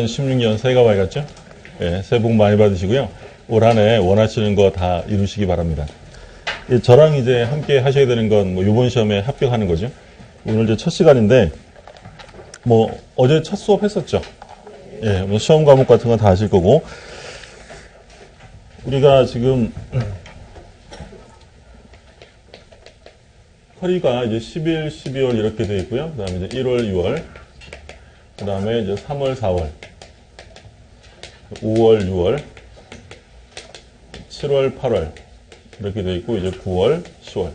2016년 새해가 밝았죠? 예, 새해 복 많이 받으시고요. 올 한 해 원하시는 거 다 이루시기 바랍니다. 예, 저랑 이제 함께 하셔야 되는 건 뭐 이번 시험에 합격하는 거죠. 오늘 이제 첫 시간인데 뭐 어제 첫 수업 했었죠. 예, 뭐 시험 과목 같은 건 다 하실 거고 우리가 지금 커리가 이제 11, 12월 이렇게 돼 있고요. 그다음에 이제 1월, 6월, 그 다음에 이제 3월, 4월, 5월, 6월, 7월, 8월 이렇게 돼 있고 이제 9월, 10월.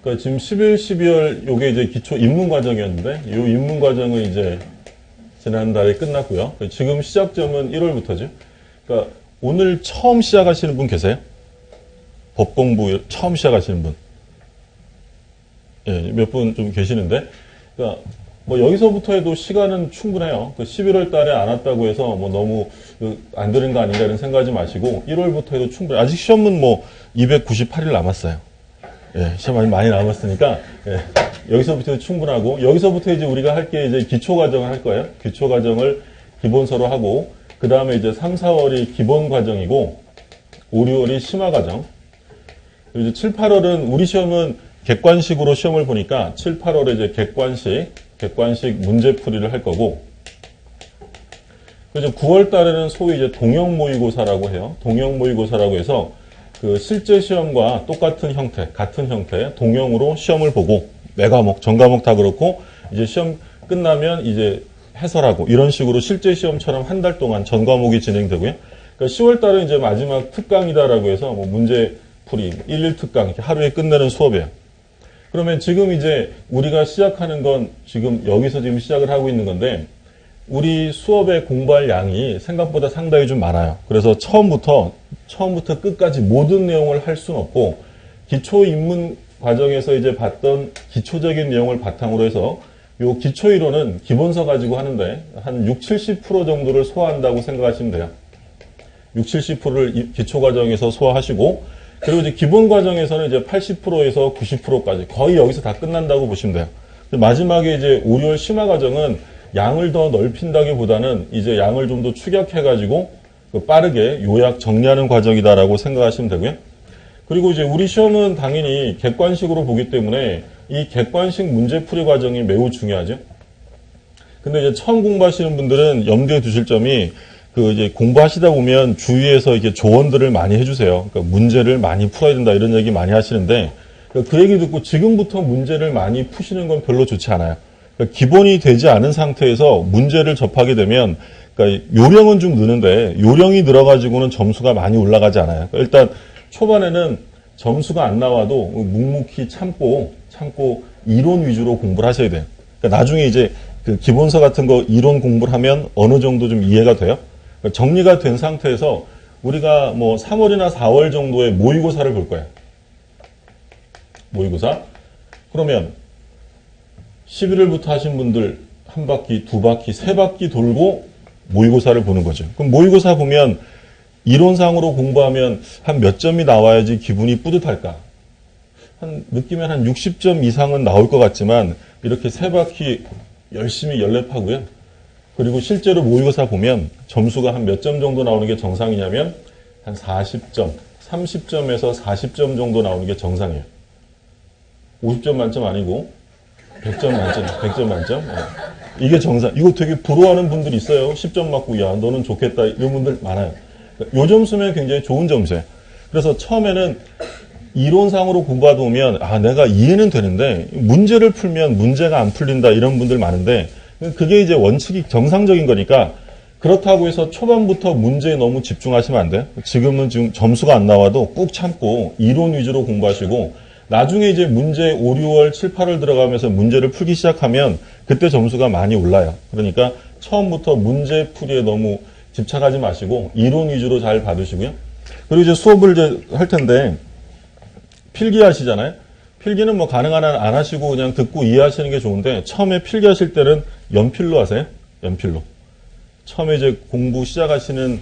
그러니까 지금 11, 12월 요게 이제 기초 입문 과정이었는데 이 입문 과정은 이제 지난달에 끝났고요. 지금 시작점은 1월부터죠. 그러니까 오늘 처음 시작하시는 분 계세요? 법 공부 처음 시작하시는 분. 예, 몇 분 좀 계시는데. 그러니까 뭐 여기서부터 해도 시간은 충분해요. 그 11월 달에 안 왔다고 해서 뭐 너무 그안 되는 거 아닌가 이런 생각하지 마시고 1월부터 해도 충분해. 아직 시험은 뭐 298일 남았어요. 예, 시험이 많이 남았으니까 예, 여기서부터 충분하고 여기서부터 이제 우리가 할 게 이제 기초 과정을 할 거예요. 기초 과정을 기본서로 하고 그 다음에 이제 3, 4월이 기본 과정이고 5, 6월이 심화 과정. 그리고 이제 7, 8월은 우리 시험은 객관식으로 시험을 보니까 7, 8월에 이제 객관식, 객관식 문제풀이를 할 거고 그래서 9월 달에는 소위 이제 동형 모의고사라고 해요. 동형 모의고사라고 해서 그 실제 시험과 똑같은 형태, 같은 형태, 동형으로 시험을 보고 매 과목, 전 과목 다 그렇고 이제 시험 끝나면 이제 해설하고 이런 식으로 실제 시험처럼 한 달 동안 전 과목이 진행되고요. 그러니까 10월 달은 이제 마지막 특강이다라고 해서 뭐 문제 풀이, 일일 특강 이렇게 하루에 끝내는 수업이에요. 그러면 지금 이제 우리가 시작하는 건 지금 여기서 지금 시작을 하고 있는 건데 우리 수업에 공부할 양이 생각보다 상당히 좀 많아요. 그래서 처음부터 처음부터 끝까지 모든 내용을 할 수는 없고 기초 입문 과정에서 이제 봤던 기초적인 내용을 바탕으로 해서 요 기초 이론은 기본서 가지고 하는데 한 6, 70% 정도를 소화한다고 생각하시면 돼요. 6, 70%를 기초 과정에서 소화하시고 그리고 이제 기본 과정에서는 이제 80%에서 90%까지 거의 여기서 다 끝난다고 보시면 돼요. 마지막에 이제 5, 6월 심화 과정은 양을 더 넓힌다기보다는 이제 양을 좀 더 축약해가지고 그 빠르게 요약 정리하는 과정이다라고 생각하시면 되고요. 그리고 이제 우리 시험은 당연히 객관식으로 보기 때문에 이 객관식 문제풀이 과정이 매우 중요하죠. 근데 이제 처음 공부하시는 분들은 염두에 두실 점이 그 이제 공부하시다 보면 주위에서 이렇게 조언들을 많이 해주세요. 그러니까 문제를 많이 풀어야 된다 이런 얘기 많이 하시는데 그 얘기 듣고 지금부터 문제를 많이 푸시는 건 별로 좋지 않아요. 그러니까 기본이 되지 않은 상태에서 문제를 접하게 되면 그러니까 요령은 좀 느는데 요령이 늘어가지고는 점수가 많이 올라가지 않아요. 그러니까 일단 초반에는 점수가 안 나와도 묵묵히 참고 참고 이론 위주로 공부를 하셔야 돼요. 그러니까 나중에 이제 그 기본서 같은 거 이론 공부를 하면 어느 정도 좀 이해가 돼요. 정리가 된 상태에서 우리가 뭐 3월이나 4월 정도의 모의고사를 볼 거예요. 모의고사. 그러면 11월부터 하신 분들 한 바퀴, 두 바퀴, 세 바퀴 돌고 모의고사를 보는 거죠. 그럼 모의고사 보면 이론상으로 공부하면 한 몇 점이 나와야지 기분이 뿌듯할까? 한, 느끼면 한 60점 이상은 나올 것 같지만 이렇게 세 바퀴 열심히 연랩하고요. 그리고 실제로 모의고사 보면 점수가 한 몇 점 정도 나오는 게 정상이냐면 한 40점, 30점에서 40점 정도 나오는 게 정상이에요. 50점 만점 아니고 100점 만점, 100점 만점. 네. 이게 정상. 이거 되게 부러워하는 분들이 있어요. 10점 맞고, 야, 너는 좋겠다. 이런 분들 많아요. 요 점수면 굉장히 좋은 점수예요. 그래서 처음에는 이론상으로 공부하다 보면, 아, 내가 이해는 되는데, 문제를 풀면 문제가 안 풀린다. 이런 분들 많은데, 그게 이제 원칙이 정상적인 거니까, 그렇다고 해서 초반부터 문제에 너무 집중하시면 안 돼요. 지금은 지금 점수가 안 나와도 꾹 참고 이론 위주로 공부하시고, 나중에 이제 문제 5, 6월, 7, 8월 들어가면서 문제를 풀기 시작하면 그때 점수가 많이 올라요. 그러니까 처음부터 문제 풀이에 너무 집착하지 마시고 이론 위주로 잘 받으시고요. 그리고 이제 수업을 이제 할 텐데 필기 하시잖아요. 필기는 뭐 가능한 한 안 하시고 그냥 듣고 이해하시는 게 좋은데 처음에 필기 하실 때는 연필로 하세요. 연필로. 처음에 이제 공부 시작하시는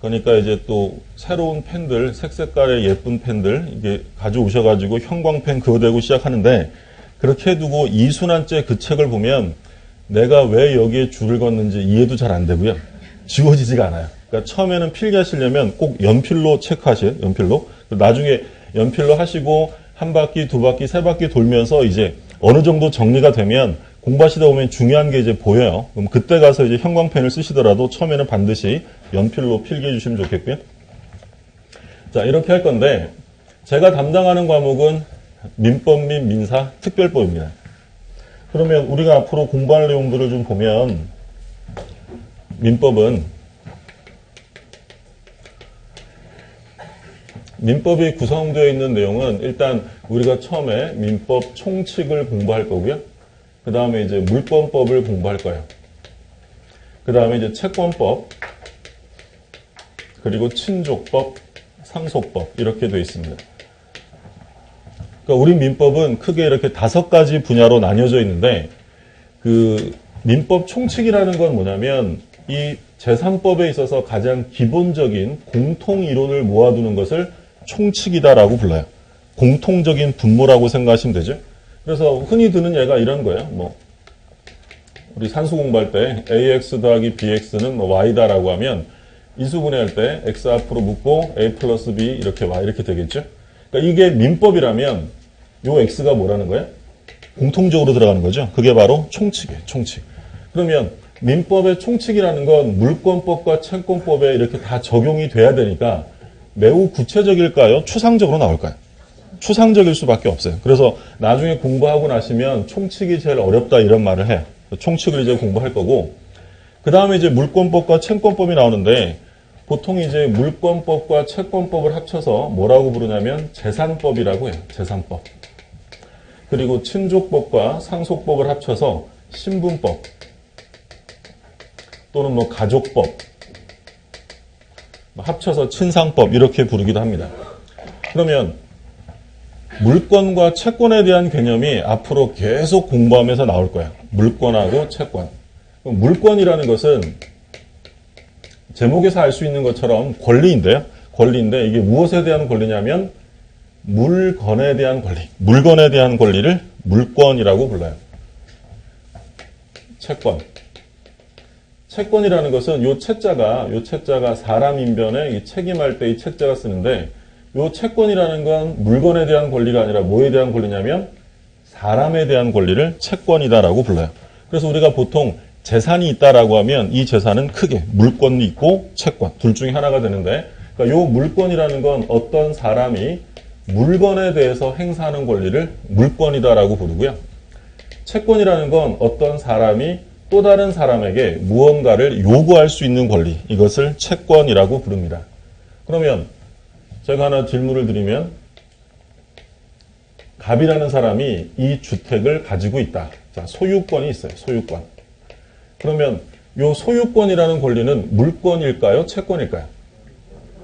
그러니까 이제 또 새로운 펜들, 색 색깔의 예쁜 펜들 이게 가져오셔가지고 형광펜 그거 대고 시작하는데 그렇게 해두고 이순환째 그 책을 보면 내가 왜 여기에 줄을 걷는지 이해도 잘 안 되고요. 지워지지가 않아요. 그러니까 처음에는 필기하시려면 꼭 연필로 체크하세요. 연필로. 나중에 연필로 하시고 한 바퀴, 두 바퀴, 세 바퀴 돌면서 이제 어느 정도 정리가 되면 공부하시다 보면 중요한 게 이제 보여요. 그럼 그때 가서 이제 형광펜을 쓰시더라도 처음에는 반드시 연필로 필기해 주시면 좋겠고요. 자, 이렇게 할 건데 제가 담당하는 과목은 민법 및 민사 특별법입니다. 그러면 우리가 앞으로 공부할 내용들을 좀 보면 민법은 민법이 구성되어 있는 내용은 일단 우리가 처음에 민법 총칙을 공부할 거고요. 그 다음에 이제 물권법을 공부할 거예요. 그 다음에 이제 채권법, 그리고 친족법, 상속법 이렇게 되어 있습니다. 그러니까 우리 민법은 크게 이렇게 다섯 가지 분야로 나뉘어져 있는데 그 민법 총칙이라는 건 뭐냐면 이 재산법에 있어서 가장 기본적인 공통 이론을 모아두는 것을 총칙이다라고 불러요. 공통적인 분모라고 생각하시면 되죠. 그래서 흔히 드는 예가 이런 거예요. 뭐 우리 산수 공부할 때 ax 더하기 bx는 뭐 y다라고 하면 인수분해할 때 x 앞으로 묶고 a 플러스 b 이렇게 y 이렇게 되겠죠. 그러니까 이게 민법이라면 요 x가 뭐라는 거예요? 공통적으로 들어가는 거죠. 그게 바로 총칙이에요. 총칙. 그러면 민법의 총칙이라는 건 물권법과 채권법에 이렇게 다 적용이 돼야 되니까 매우 구체적일까요? 추상적으로 나올까요? 추상적일 수밖에 없어요. 그래서 나중에 공부하고 나시면 총칙이 제일 어렵다 이런 말을 해요. 총칙을 이제 공부할 거고 그 다음에 이제 물권법과 채권법이 나오는데 보통 이제 물권법과 채권법을 합쳐서 뭐라고 부르냐면 재산법이라고 해요. 재산법. 그리고 친족법과 상속법을 합쳐서 신분법 또는 뭐 가족법 합쳐서 친상법 이렇게 부르기도 합니다. 그러면 물권과 채권에 대한 개념이 앞으로 계속 공부하면서 나올 거예요. 물권하고 채권. 물권이라는 것은 제목에서 알 수 있는 것처럼 권리인데요. 권리인데 이게 무엇에 대한 권리냐면 물건에 대한 권리. 물건에 대한 권리를 물권이라고 불러요. 채권. 채권이라는 것은 요 채자가 요 채자가 사람 인변에 이 책임할 때 이 채자가 쓰는데 요 채권이라는 건 물건에 대한 권리가 아니라 뭐에 대한 권리냐면 사람에 대한 권리를 채권이다라고 불러요. 그래서 우리가 보통 재산이 있다라고 하면 이 재산은 크게 물권이 있고 채권 둘 중에 하나가 되는데 그러니까 요 물권이라는 건 어떤 사람이 물건에 대해서 행사하는 권리를 물권이다라고 부르고요. 채권이라는 건 어떤 사람이 또 다른 사람에게 무언가를 요구할 수 있는 권리 이것을 채권이라고 부릅니다. 그러면 제가 하나 질문을 드리면 갑이라는 사람이 이 주택을 가지고 있다. 자, 소유권이 있어요. 소유권. 그러면 요 소유권이라는 권리는 물권일까요? 채권일까요?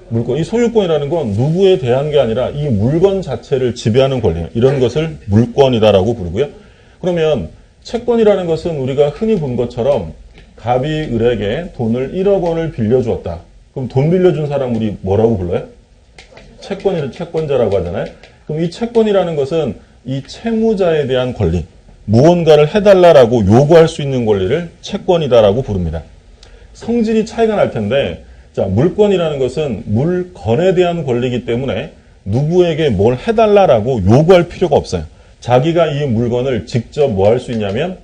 물권. 이 소유권이라는 건 누구에 대한 게 아니라 이 물건 자체를 지배하는 권리예요. 이런 것을 물권이다라고 부르고요. 그러면 채권이라는 것은 우리가 흔히 본 것처럼 갑이 을에게 돈을 1억 원을 빌려주었다. 그럼 돈 빌려준 사람 우리 뭐라고 불러요? 채권이 채권자라고 하잖아요. 그럼 이 채권이라는 것은 이 채무자에 대한 권리, 무언가를 해달라라고 요구할 수 있는 권리를 채권이다라고 부릅니다. 성질이 차이가 날 텐데, 자, 물권이라는 것은 물건에 대한 권리이기 때문에 누구에게 뭘 해달라라고 요구할 필요가 없어요. 자기가 이 물건을 직접 뭐 할 수 있냐면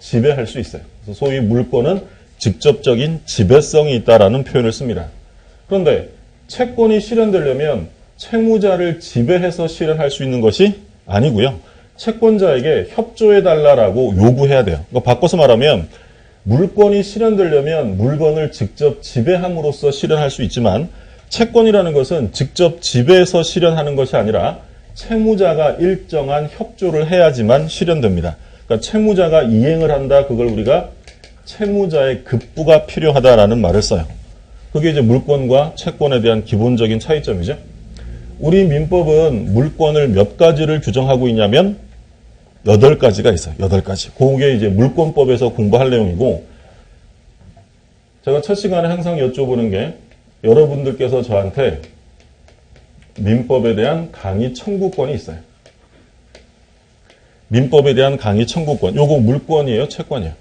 지배할 수 있어요. 소위 물권은 직접적인 지배성이 있다라는 표현을 씁니다. 그런데 채권이 실현되려면 채무자를 지배해서 실현할 수 있는 것이 아니고요. 채권자에게 협조해달라고 요구해야 돼요. 그러니까 바꿔서 말하면 물건이 실현되려면 물건을 직접 지배함으로써 실현할 수 있지만 채권이라는 것은 직접 지배해서 실현하는 것이 아니라 채무자가 일정한 협조를 해야지만 실현됩니다. 그러니까 채무자가 이행을 한다. 그걸 우리가 채무자의 급부가 필요하다라는 말을 써요. 그게 이제 물권과 채권에 대한 기본적인 차이점이죠. 우리 민법은 물권을 몇 가지를 규정하고 있냐면 여덟 가지가 있어요. 여덟 가지. 그게 이제 물권법에서 공부할 내용이고 제가 첫 시간에 항상 여쭤보는 게 여러분들께서 저한테 민법에 대한 강의 청구권이 있어요. 민법에 대한 강의 청구권. 요거 물권이에요, 채권이에요?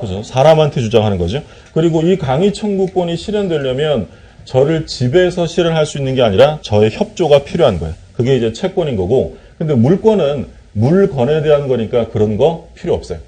그죠? 사람한테 주장하는 거죠. 그리고 이 강의 청구권이 실현되려면 저를 집에서 실현할 수 있는 게 아니라 저의 협조가 필요한 거예요. 그게 이제 채권인 거고. 근데 물권은 물건에 대한 거니까 그런 거 필요 없어요.